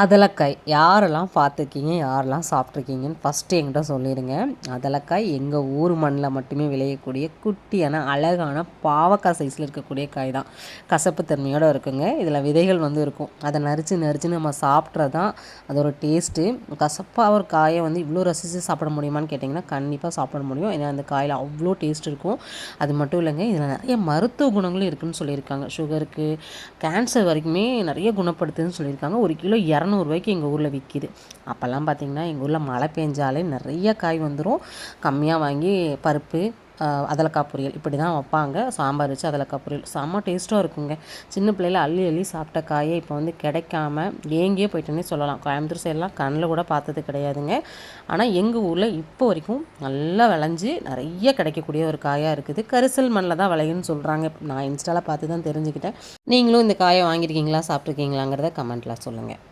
அதலக்காய். யாரெல்லாம் பார்த்துருக்கீங்க யாரெல்லாம் சாப்பிட்ருக்கீங்கன்னு ஃபஸ்ட்டு என்கிட்ட சொல்லிடுங்க. அதலக்காய் எங்கள் ஊர் மண்ணில் மட்டுமே விளையக்கூடிய குட்டியான அழகான பாவக்காய் சைஸில் இருக்கக்கூடிய காய் தான். கசப்பு தன்மையோடு இருக்குங்க. இதில் விதைகள் வந்து இருக்கும். அதை நரிச்சு நரிச்சு நம்ம சாப்பிட்றது தான் அதோட டேஸ்ட்டு கசப்பாக ஒரு காயை வந்து இவ்வளோ ரசித்து சாப்பிட முடியுமான்னு கேட்டிங்கன்னா கண்டிப்பாக சாப்பிட முடியும். ஏன்னா அந்த காயில் அவ்வளோ டேஸ்ட் இருக்கும். அது மட்டும் இல்லைங்க இதில் நிறைய மருத்துவ குணங்களும் இருக்குதுன்னு சொல்லியிருக்காங்க. சுகருக்கு கேன்சர் வரைக்குமே நிறைய குணப்படுத்துதுன்னு சொல்லியிருக்காங்க. ஒரு கிலோ இரநூறு இரநூறுவாய்க்கு எங்கள் ஊரில் விற்கிது அப்போல்லாம் பார்த்திங்கன்னா எங்கள் ஊரில் மழை பெஞ்சாலே நிறைய காய் வந்துடும் கம்மியாக வாங்கி பருப்பு அதலக்காய் பொரியல் இப்படி தான் வைப்பாங்க. சாம்பார் வச்சு அதலக்காய் பொரியல். செம்ம டேஸ்ட்டாக இருக்குங்க. சின்ன பிள்ளையில அள்ளி அள்ளி சாப்பிட்ட காயே இப்போ வந்து கிடைக்காம ஏங்கியே போயிட்டேன்னே சொல்லலாம். கோயம்புத்தூர் சைடெலாம் கண்ணில் கூட பார்த்தது கிடையாதுங்க. ஆனால் எங்கள் ஊரில் இப்போ வரைக்கும் நல்லா விளைஞ்சி நிறைய கிடைக்கக்கூடிய ஒரு காயாக இருக்குது. கரிசல் மண்ணில் தான் விளையுன்னு சொல்கிறாங்க நான் இன்ஸ்டாவில் பார்த்து தான் தெரிஞ்சுக்கிட்டேன். நீங்களும் இந்த காயை வாங்கியிருக்கீங்களா சாப்பிட்ருக்கீங்களாங்கிறத கமெண்ட்டில் சொல்லுங்கள்